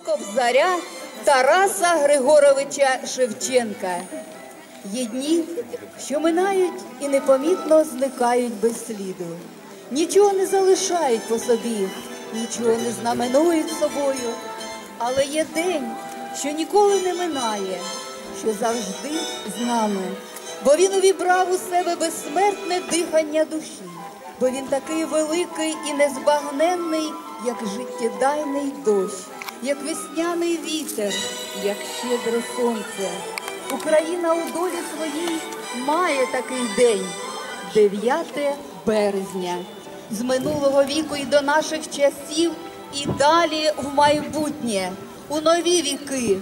Кобзаря Тараса Григоровича Шевченка. Є дні, що минають і непомітно зникають без сліду. Нічого не залишають по собі, нічого не знаменують собою. Але є день, що ніколи не минає, що завжди з нами. Бо він увібрав у себе безсмертне дихання душі, бо він такий великий і незбагненний, як життєдайний дощ, як весняний вітер, як щедре сонце. Україна у долі своїй має такий день 9 березня. З минулого віку і до наших часів, і далі в майбутнє, у нові віки.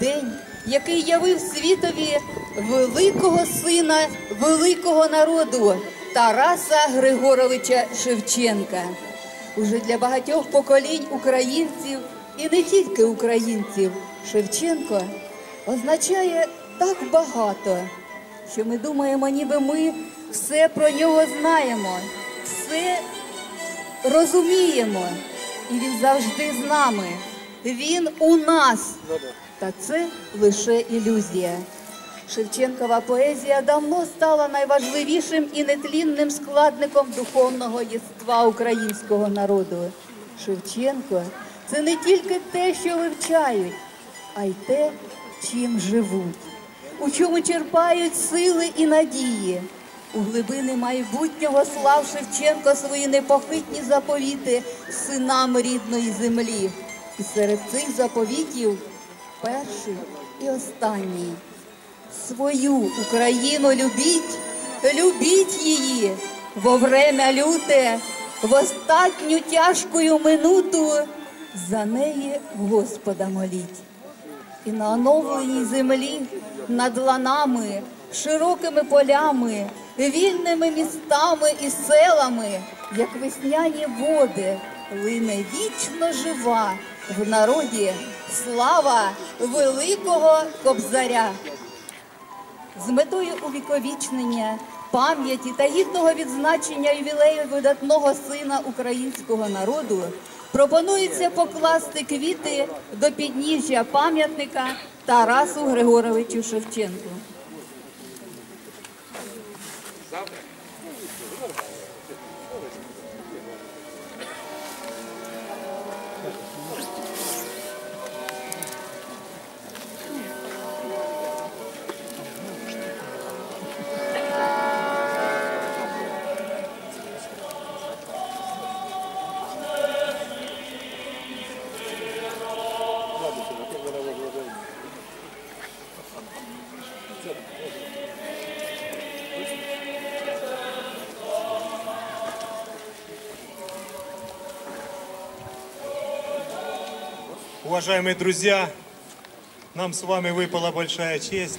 День, який явив світові великого сина великого народу Тараса Григоровича Шевченка. Уже для багатьох поколінь українців і не тільки українців Шевченко означає так багато, що ми думаємо, ніби ми все про нього знаємо, все розуміємо, і він завжди з нами. Він у нас. Та це лише ілюзія. Шевченкова поезія давно стала найважливішим і нетлінним складником духовного єства українського народу. Шевченко це не тільки те, що вивчають, а й те, чим живуть, у чому черпають сили і надії. У глибини майбутнього слав Шевченко свої непохитні заповіти синам рідної землі. І серед цих заповітів перший і останній. Свою Україну любіть, любіть її во время люте, в остатню тяжкую минуту за неї Господа моліть. І на оновленій землі над ланами, широкими полями, вільними містами і селами, як весняні води, лине вічно жива в народі слава великого кобзаря. З метою увіковічнення пам'яті та гідного відзначення ювілею видатного сина українського народу пропонується покласти квіти до підніжжя пам'ятника Тарасу Григоровичу Шевченку. Уважаемые друзья, нам с вами выпала большая честь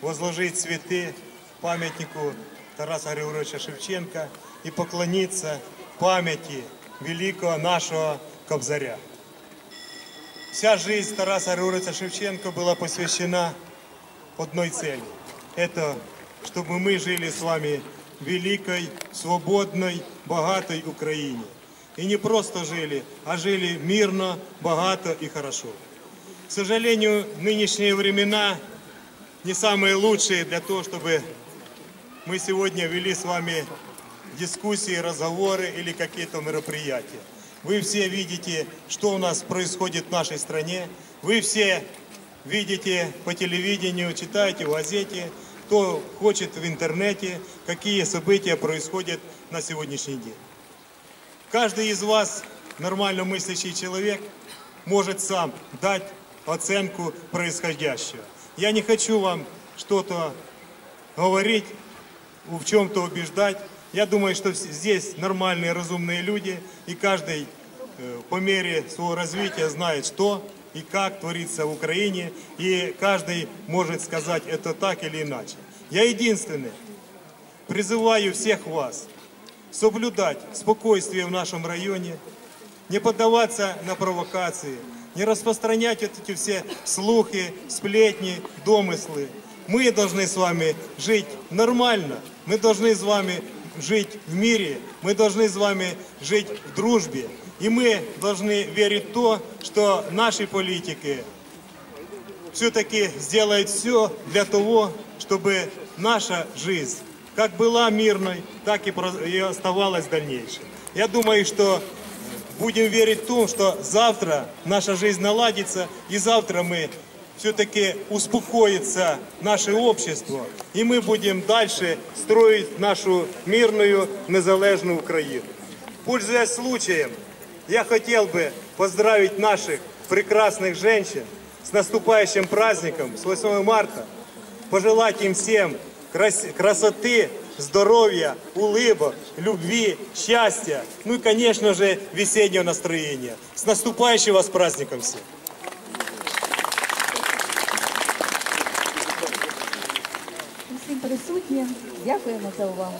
возложить цветы памятнику Тараса Григоровича Шевченко и поклониться памяти великого нашего Кобзаря. Вся жизнь Тараса Григоровича Шевченко была посвящена одной цели. Это чтобы мы жили с вами в великой, свободной, богатой Украине. И не просто жили, а жили мирно, богато и хорошо. К сожалению, нынешние времена не самые лучшие для того, чтобы мы сегодня вели с вами дискуссии, разговоры или какие-то мероприятия. Вы все видите, что у нас происходит в нашей стране. Вы все видите по телевидению, читаете в газете, кто хочет в интернете, какие события происходят на сегодняшний день. Каждый из вас, нормально мыслящий человек, может сам дать оценку происходящего. Я не хочу вам что-то говорить, в чем-то убеждать. Я думаю, что здесь нормальные, разумные люди, и каждый э, по мере своего развития знает, что и как творится в Украине, и каждый может сказать это так или иначе. Я единственный призываю всех вас соблюдать спокойствие в нашем районе, не поддаваться на провокации, не распространять вот эти все слухи, сплетни, домыслы. Мы должны с вами жить нормально, мы должны с вами жить в мире, мы должны с вами жить в дружбе. И мы должны верить в то, что наши политики все-таки сделают все для того, чтобы наша жизнь как была мирной, так и, оставалась в дальнейшем. Я думаю, что будем верить в том, что завтра наша жизнь наладится, и завтра мы все-таки успокоится наше общество, и мы будем дальше строить нашу мирную, незалежную Украину. Пользуясь случаем, я хотел бы поздравить наших прекрасных женщин с наступающим праздником, с 8 марта, пожелать им всем крас- красоты, здоровья, улыбок, любви, счастья, ну и, конечно же, весеннего настроения. С наступающим вас праздником всех! Дякуємо за увагу.